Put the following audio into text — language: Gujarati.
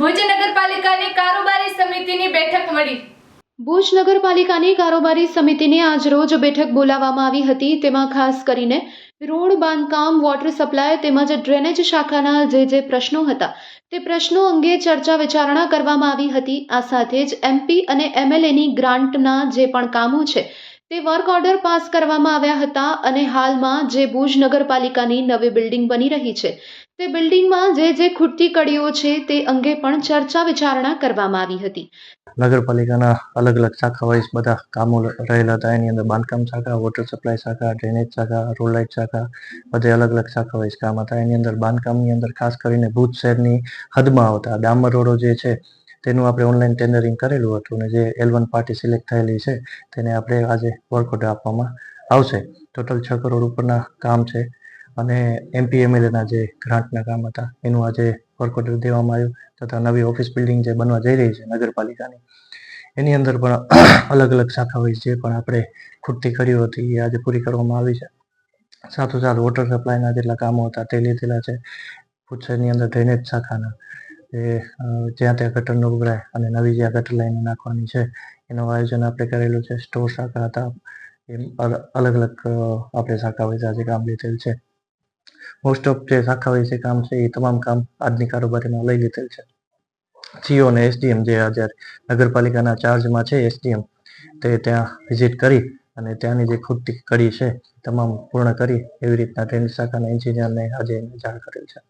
ભુજ નગરપાલિકાની કારોબારી સમિતિની બેઠક મળી. ભુજ નગરપાલિકાની કારોબારી સમિતિની આજરોજ બેઠક બોલાવવામાં આવી હતી. તેમાં ખાસ કરીને રોડ, બાંધકામ વોટર સપ્લાય તેમજ ડ્રેનેજ શાખાના જે જે પ્રશ્નો હતા, તે પ્રશ્નો અંગે ચર્ચા વિચારણા કરવામાં આવી હતી. આ સાથે જ એમપી અને એમએલએની ગ્રાન્ટના જે પણ કામો છે તે વર્ક ઓર્ડર પાસ કરવામાં આવ્યા હતા અને હાલમાં જે ભુજ નગરપાલિકાની નવી બિલ્ડિંગ બની રહી છે, તે બિલ્ડિંગમાં જે જે ખૂટતી કડીઓ છે તે અંગે પણ ચર્ચા વિચારણા કરવામાં આવી હતી. નગરપાલિકાના અલગ અલગ શાખા વાઇઝ બધા કામો રહેલા હતા. એની અંદર બાંધકામ શાખા વોટર સપ્લાય શાખા ડ્રેનેજ શાખા રોડ લાઇટ શાખા, બધે અલગ અલગ શાખા વાઇઝ કામ હતા. એની અંદર બાંધકામની અંદર ખાસ કરીને ભુજ શહેરની હદમાં આવતા ડામર રોડો જે છે તેનું આપણે ઓનલાઈન ટેન્ડરિંગ કરેલું હતું અને જે એલ પાર્ટી સિલેક્ટ થયેલી છે, તેને આપણે આજે વર્ક આપવામાં આવશે. ટોટલ છ કરોડ ઉપરના કામ છે અને એમપી એમએલએના જે ગ્રાન્ટના કામ હતા, એનું આજે વર્કઓટ દેવામાં આવ્યું તથા નવી ઓફિસ બિલ્ડિંગ જે બનવા જઈ રહી છે નગરપાલિકાની, એની અંદર પણ અલગ અલગ શાખા હોય જે પણ આપણે ખૂટતી કરી હતી, એ આજે પૂરી કરવામાં આવી છે. સાથોસાથ વોટર સપ્લાયના જેટલા કામો હતા તે લીધેલા છે પૂછેની અંદર ડ્રેનેજ શાખાના. એ જ્યાં ત્યાં ગટર ન ઉભરાય અને નવી જ્યાં ગટર લાઈન નાખવાની છે, એનું આયોજન આપણે કરેલું છે, સ્ટોર શાખા હતા. એમ અલગ અલગ આપણે શાખા હોય આજે કામ લીધેલ છે. મોસ્ટ ઓફ જે શાખા છે કામ છે, એ તમામ કામ આજની કારોબારીમાં લઈ લીધેલ છે. સીઓ અને એસડીએમ જે આજે નગરપાલિકાના ચાર્જમાં છે, એસડીએમ, તે ત્યાં વિઝિટ કરી અને ત્યાંની જે ખૂટતી કડી છે તમામ પૂર્ણ કરી, એવી રીતના ટ્રેનિંગ શાખાના એન્જિનિયરને આજે જાણ કરેલ છે.